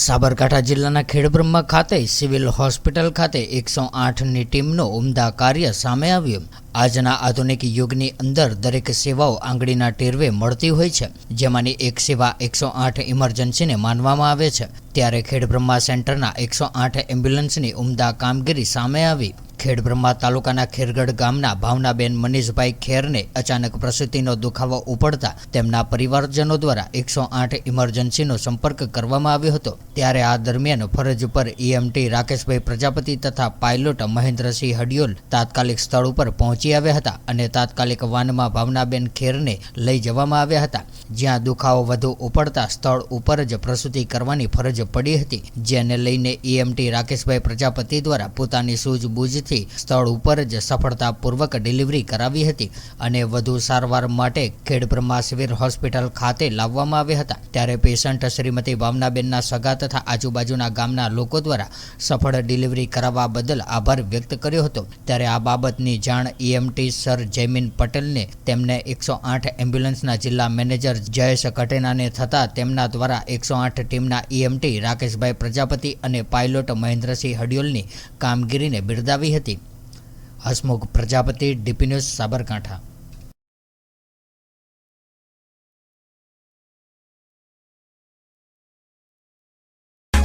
સાબરકાંઠા જિલ્લાના ખેડબ્રહ્મા ખાતે civil hospital ખાતે એકસો આઠની ટીમનો ઉમદા કાર્ય સામે આવ્યું. આજના આધુનિક યુગની અંદર દરેક સેવાઓ આંગળીના ટેરવે મળતી હોય છે, જેમાંની એક સેવા એકસો આઠ ઇમરજન્સીને માનવામાં આવે છે. ત્યારે ખેડબ્રહ્મા સેન્ટરના એકસો આઠ એમ્બ્યુલન્સની ઉમદા કામગીરી સામે આવી. ખેડબ્રહ્મા તાલુકાના ખેરગઢ ગામના ભાવનાબેન મનીષભાઈ ખેરને અચાનક પ્રસૂતિનો દુખાવો ઉપડતા તેમના પરિવારજનો દ્વારા એકસો આઠ ઇમરજન્સીનો સંપર્ક કરવામાં આવ્યો હતો. ત્યારે આ દરમિયાન ફરજ પર ઈએમટી રાકેશભાઈ પ્રજાપતિ તથા પાયલોટ મહેન્દ્રસિંહ હડિયોલ તાત્કાલિક સ્થળ ઉપર પહોંચી આવ્યા હતા અને તાત્કાલિક વાનમાં ભાવનાબેન ખેરને લઈ જવામાં આવ્યા હતા. જ્યાં દુખાવો વધુ ઉપડતા સ્થળ ઉપર જ પ્રસૂતિ કરવાની ફરજ પડી હતી, જેને લઈને ઈએમટી રાકેશભાઈ પ્રજાપતિ દ્વારા પોતાની સૂઝબૂઝથી સ્થળ ઉપર જ સફળતાપૂર્વક ડિલિવરી કરાવી હતી અને વધુ સારવાર માટે ખેડબ્રહ્મા સિવિલ હોસ્પિટલ ખાતે લાવવામાં આવ્યા હતા. ત્યારે પેશન્ટ શ્રીમતી ભાવનાબેનના સગા તથા આજુબાજુના ગામના લોકો દ્વારા સફળ ડિલિવરી કરાવવા બદલ આભાર વ્યક્ત કર્યો હતો. ત્યારે આ બાબતની જાણ ઈએમટી સર જયમીન પટેલને, તેમને એકસો આઠ એમ્બ્યુલન્સના જિલ્લા મેનેજર જયેશ કટેનાને થતાં તેમના દ્વારા એકસો આઠ ટીમના ઈએમટી રાકેશભાઈ પ્રજાપતિ અને પાયલોટ મહેન્દ્રસિંહ હડિયોલની કામગીરીને બિરદાવી હતી. Hasmukh Prajapati DP news Sabarkantha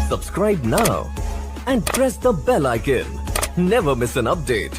Subscribe now and press the bell icon. Never miss an update.